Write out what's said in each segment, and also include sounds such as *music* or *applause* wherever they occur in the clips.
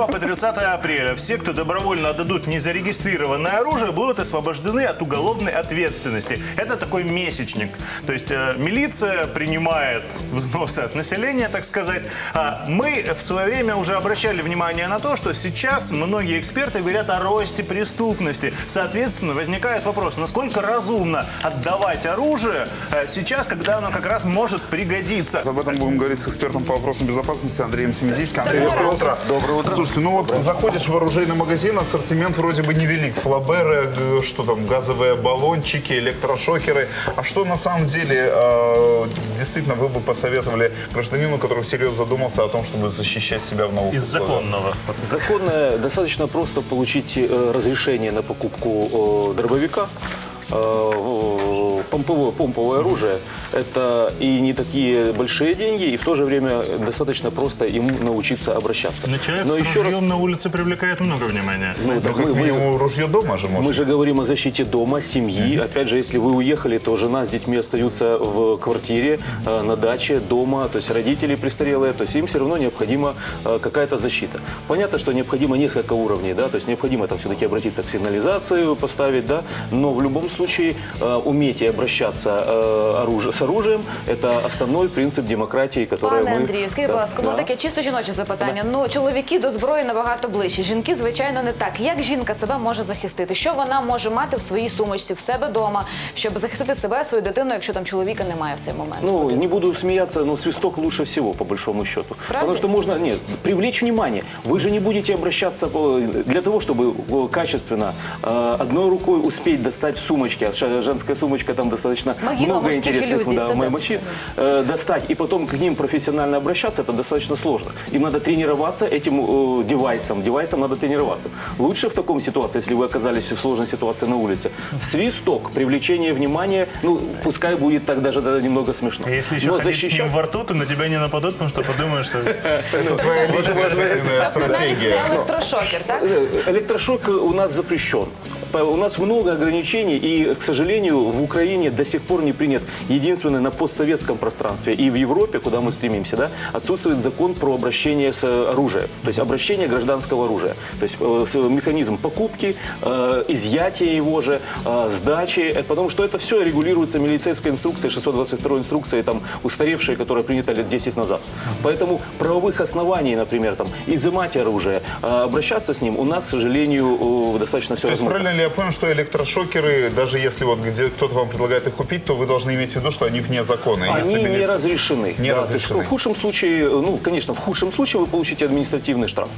1 по 30 апреля все, кто добровольно отдадут незарегистрированное оружие, будут освобождены от уголовной ответственности. Это такой месячник. То есть э, милиция принимает взносы от населения, так сказать. А мы в свое время уже обращали внимание на то, что сейчас многие эксперты говорят о росте преступности. Соответственно, возникает вопрос, насколько разумно отдавать оружие э, сейчас, когда оно как раз может пригодиться. Об этом будем говорить с экспертом по вопросам безопасности Андреем Семизийским. Андрей, доброе утро. Доброе утро. Слушайте, ну вот заходишь в оружейный магазин, ассортимент вроде бы невелик. Флаберы, г- что там, газовые баллончики, электрошокеры. А что на самом деле э, действительно вы бы посоветовали гражданину, который всерьез задумался о том, чтобы защищать себя в новых Из законного. Законно достаточно просто получить э, разрешение на покупку э, дробовика. Э, Помповое, помповое оружие – это и не такие большие деньги, и в то же время достаточно просто ему научиться обращаться. Но человек Но с еще раз, ружьем на улице привлекает много внимания. ну, Ну, так мы- мы- минимум, ружье дома же может. мы же говорим о защите дома, семьи. Опять же, если вы уехали, то жена с детьми остаются в квартире, э, на даче, дома, то есть родители престарелые, то есть им все равно необходима э, какая-то защита. Понятно, что необходимо несколько уровней, да, то есть необходимо там все-таки обратиться к сигнализации, поставить, да, но в любом случае э, уметь и обращаться э, оружие, с оружием – это основной принцип демократии, который Пане мы... Андрію, скажіть, Да, будь ласка, ну да. таке чисто жіноче запитання. Ну чоловіки до зброї набагато ближче. Жінки, звичайно, не так. Як жінка себе може захистити? Що вона може мати в своїй сумочці в себе вдома, щоб захистити себе, свою дитину, якщо там чоловіка немає в цей момент? Ну, не буду смеяться, но свисток лучше всего, по большому счету. Справді? Потому что можно, нет, привлечь внимание. Вы же не будете обращаться по- для того, чтобы э, качественно э, одной рукой успеть достать сумочки, а ша- женская сумочка там достаточно Могила много интересных иллюзий, да, мочи, э, достать и потом к ним профессионально обращаться, это достаточно сложно. Им надо тренироваться этим э, девайсом, девайсом надо тренироваться. Лучше в таком ситуации, если вы оказались в сложной ситуации на улице, свисток, привлечение внимания, ну, пускай будет так даже да, немного смешно. А если еще Но ходить с ним во рту, то на тебя не нападут, потому что подумают, что... *laughs* Это твоя личная стратегия. не електрошокер, так? Э, Электрошок у нас запрещен. У нас много ограничений, и, к сожалению, в Украине до сих пор не принят единственный на постсоветском пространстве и в Европе, куда мы стремимся, да, отсутствует закон про обращение с оружием, то есть обращение гражданского оружия, то есть э, механизм покупки, э, изъятия его же, э, сдачи, Это потому что это все регулируется милицейской инструкцией, 622 инструкцией, там, устаревшей, которая принята лет 10 назад. Поэтому правовых оснований, например, там, изымать оружие, э, обращаться с ним у нас, к сожалению, э, достаточно все То есть правильно ли я понял, что электрошокеры, даже если вот где кто-то вам предлагает их купить, то вы должны иметь в виду, что они вне закона? И если Они не разрешены. Не Да, разрешены. в худшем случае, ну, конечно, в худшем случае вы получите административный штраф.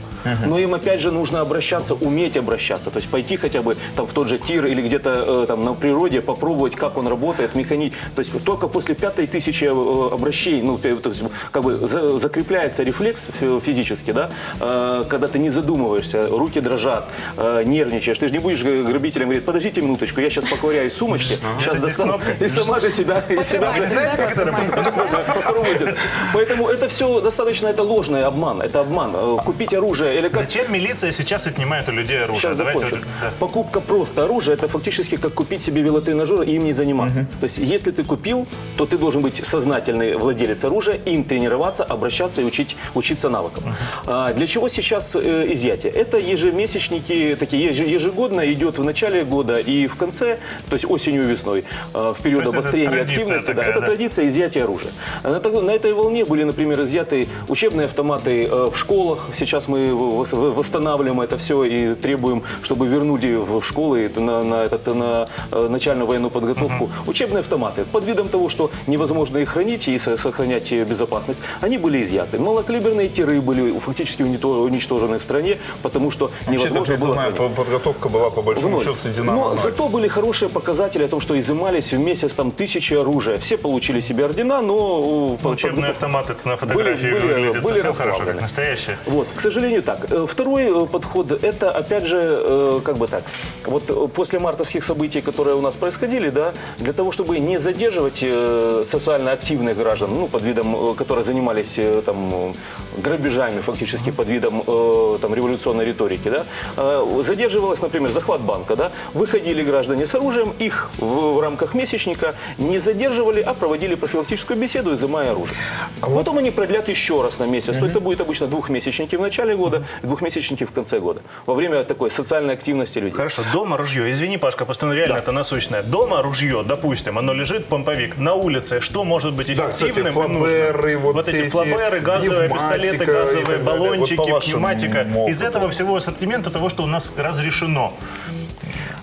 Но им, опять же, нужно обращаться, уметь обращаться. То есть пойти хотя бы там, в тот же тир или где-то э, там на природе, попробовать, как он работает, механизм. То есть только после пятой тысячи э, обращений, ну, то есть как бы за- закрепляется рефлекс фи- физически, да, э, когда ты не задумываешься, руки дрожат, э, нервничаешь. Ты же не будешь г- грабителем говорить, подождите минуточку, я сейчас поковыряюсь в сумочке, сейчас достану, и сама же себя, и себя Потримайте, знаете, как это попробуйте. *laughs* Поэтому это все достаточно, это ложный обман, это обман. Э, Купить оружие или как... Зачем милиция сейчас отнимает у людей оружие? Сейчас Давайте закончу. вот- да. Покупка просто оружия это фактически как купить себе велотренажер и им не заниматься. То есть, если ты купил, то ты должен быть сознательный владелец оружия, им тренироваться, обращаться и учить, учиться навыкам. А, для чего сейчас э, изъятие? Это ежемесячники, такие еже- ежегодно идет в начале года и в конце, то есть осенью и весной, э, в период это обострения активности. да, такая, это да? традиция изъятия оружия. На, на этой волне были, например, изъяты учебные автоматы э, в школах. Сейчас мы вос- восстанавливаем это все и требуем, чтобы вернули в школы на, на, этот, на э, начальную военную подготовку учебные автоматы. Под видом того, что невозможно их хранить и со- сохранять безопасность, они были изъяты. Малокалиберные тиры были фактически уничтожены в стране, потому что Вообще-то невозможно было хранить. подготовка была по большому Сведена на Но зато были хорошие показатели о том, что изымались в месяц там тысячи оружия. Все получили себе ордена, но... э, Учебные подготов- автоматы на фотографии были- выглядят были совсем хорошо, как настоящие. Вот, к сожалению, так. Э, Второй э, подход – это, опять же, как бы так. Вот после мартовских событий, которые у нас происходили, да, для того, чтобы не задерживать социально активных граждан, ну, под видом, которые занимались там грабежами, фактически под видом там революционной риторики, да, задерживалось, например, захват банка. Банка, да, выходили граждане с оружием, их в, в рамках месячника не задерживали, а проводили профилактическую беседу, изымая оружие. Потом они продлят еще раз на месяц. То это будет обычно двухмесячники в начале года, двухмесячники в конце года. Во время такой социальной активности людей. Хорошо, дома ружье. Извини, Пашка, просто ну, реально это насущное. Дома ружье, допустим, оно лежит, помповик. На улице что может быть Да, кстати, эффективным и нужным? флаберы, вот эти флаберы, газовые пистолеты, газовые баллончики, Вот пневматика. Из этого всего ассортимента того, что у нас разрешено.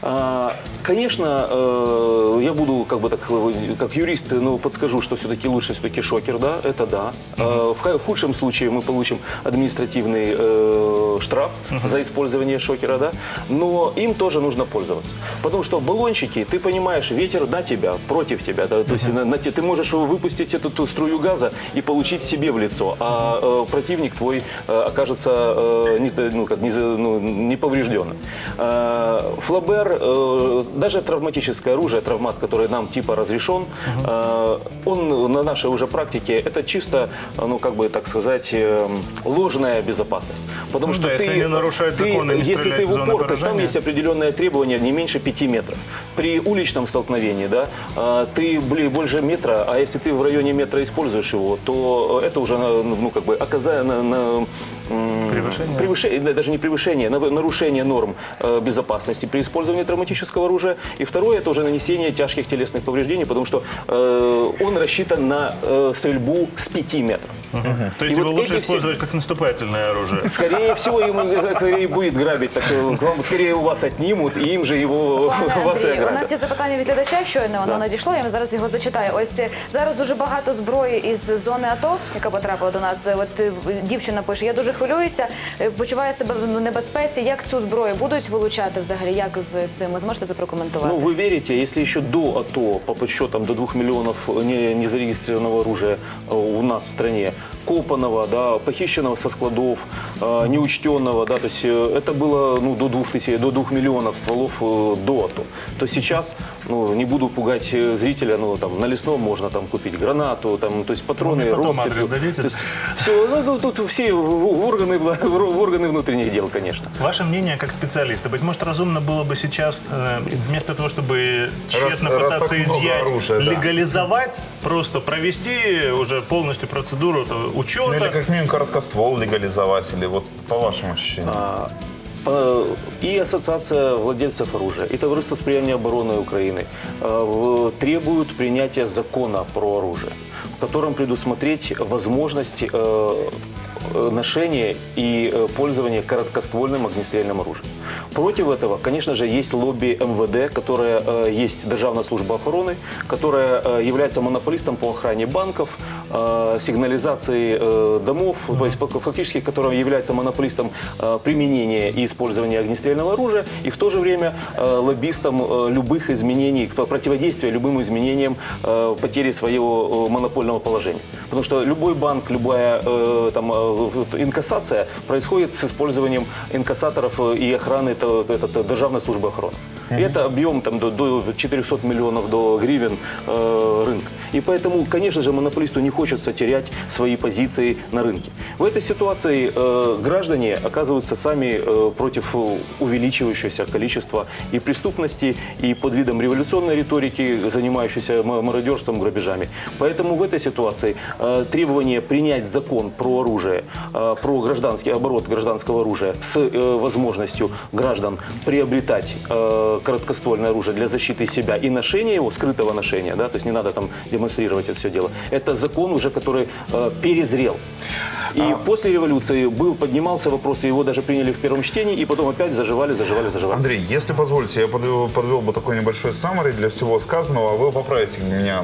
А, Конечно, э, я буду как бы так, э, как юрист, ну, подскажу, что все-таки лучше все-таки шокер, да, это да. Э, В худшем случае мы получим административный э, штраф за использование шокера, да, но им тоже нужно пользоваться. Потому что баллончики, ты понимаешь, ветер на тебя, против тебя, да, то есть на- на ты можешь выпустить эту ту струю газа и получить себе в лицо, а э, противник твой э, окажется э, не, ну, как, не, ну, не поврежденным. Э, Флабер, э, даже травматическое оружие, травмат, который нам типа разрешен, э, он на нашей уже практике, это чисто, ну как бы так сказать, э, ложная безопасность. Потому Ну что да, ты, если не нарушать ты- законы, не если ты в упор, то есть там есть определенные требования не меньше 5 метров. При уличном столкновении, да, э, ты бли- больше метра, а если ты в районе метра используешь его, то это уже, ну, как бы, оказая на, на, Превышение? превыше- да, даже не превышение, на- нарушение норм э, безопасности при использовании травматического оружия. И второе, это уже нанесение тяжких телесных повреждений, потому что э, он рассчитан на э, стрельбу с 5 метров. То есть И его вот лучше эти все- использовать как наступательное оружие. Скорее всего, им э, *laughs* скорее будет грабить, так э, к вам скорее у вас отнимут, и им же его *laughs* Пане вас і Андрію, у ограбят. нас є запитання від глядача, щойно воно надійшло, я вам зараз його зачитаю. Ось е, зараз дуже багато зброї із зони АТО, яка потрапила до нас. Е, От е, дівчина пише, я дуже хвилююся, е, почуваю себе в небезпеці. Як цю зброю будуть вилучати взагалі? Як з цим? Ви зможете це прокоментувати? Ну, вы верите, если еще до АТО, по подсчетам, до 2 миллионов не- незарегистрированного оружия э, у нас в стране, копанного, да, похищенного со складов, э, неучтенного, да, то есть э, это было ну, до 2 тысяч, до 2 миллионов стволов э, до АТО. То сейчас, ну, не буду пугать э, зрителя, ну, там, на лесном можно там купить гранату, там, то есть патроны, Ну, потом адрес дадите? То есть все, ну, ну, тут все в, в органы, в органы внутренних дел, конечно. Ваше мнение как специалиста. Быть может, разумно было бы сейчас, э, вместо того, чтобы тщетно раз пытаться много изъять, оружия, да. легализовать, просто провести уже полностью процедуру Ну, учета. или как минимум короткоствол легализовать, или вот по вашим ощущениям. Э, И Ассоциация владельцев оружия, и Товариство сприяння обороны Украины в- требуют принятия закона про оружие, в котором предусмотреть возможность э, э, ношения и э, пользования короткоствольным огнестрельным оружием. Против этого, конечно же, есть лобби МВД, которая есть Державная служба охраны, которая является монополистом по охране банков, сигнализации э, домов, то есть фактически, которая является монополистом э, применения и использования огнестрельного оружия, и в то же время э, лоббистом э, любых изменений, про- противодействия любым изменениям э, потери своего э, монопольного положения. Потому что любой банк, любая э, там, э, инкассация происходит с использованием инкассаторов э, и охраны это, это, это Державной службы охраны. Это объем там, до, до 400 миллионов до гривен э, рынка. И поэтому, конечно же, монополисту не хочется терять свои позиции на рынке. В этой ситуации э, граждане оказываются сами э, против увеличивающегося количества и преступности, и под видом революционной риторики, занимающейся мародерством, грабежами. Поэтому в этой ситуации э, требование принять закон про оружие, э, про гражданский оборот гражданского оружия с э, возможностью граждан приобретать э, короткоствольное оружие для защиты себя и ношения его, скрытого ношения, да, то есть не надо там демонстрировать это все дело. Это закон уже, который э, перезрел. И после революции был, поднимался вопрос, и его даже приняли в первом чтении, и потом опять заживали, заживали, заживали. Андрей, если позволите, я подвел, подвел бы такой небольшой саммари для всего сказанного, а вы поправите меня.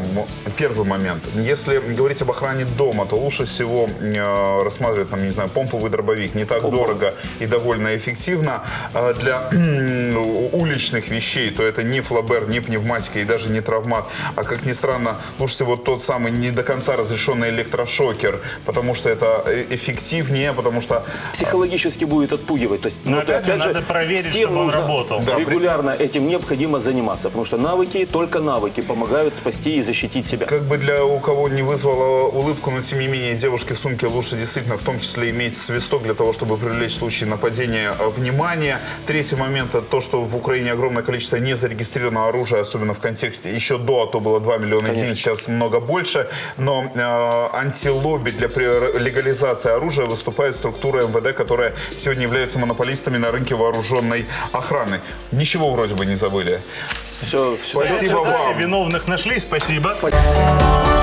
Первый момент. Если говорить об охране дома, то лучше всего э, рассматривать, там, не знаю, помповый дробовик. Не так дорого и довольно эффективно. А для м, уличных вещей, то это не флабер, не пневматика и даже не травмат, а, как ни странно, лучше всего тот самый не до конца разрешенный электрошокер, потому что это э, эффективнее, потому что психологически будет отпугивать. То есть, ну, опять же, надо проверить, всем чтобы он нужно работал. Да, при- регулярно этим необходимо заниматься, потому что навыки, только навыки помогают спасти и защитить себя. Как бы для у кого не вызвало улыбку, но тем не менее девушке в сумке лучше действительно в том числе иметь свисток для того, чтобы привлечь в случае нападения э, внимание. Третий момент это то, что в Украине огромное огромное количество незарегистрированного оружия, особенно в контексте еще до АТО было 2 миллиона единиц, сейчас много больше. Но э, антилобби для легализации оружия выступает структура МВД, которая сегодня является монополистами на рынке вооруженной охраны. Ничего вроде бы не забыли. Все, Спасибо Дали, вам. Виновных нашли, спасибо. Спасибо.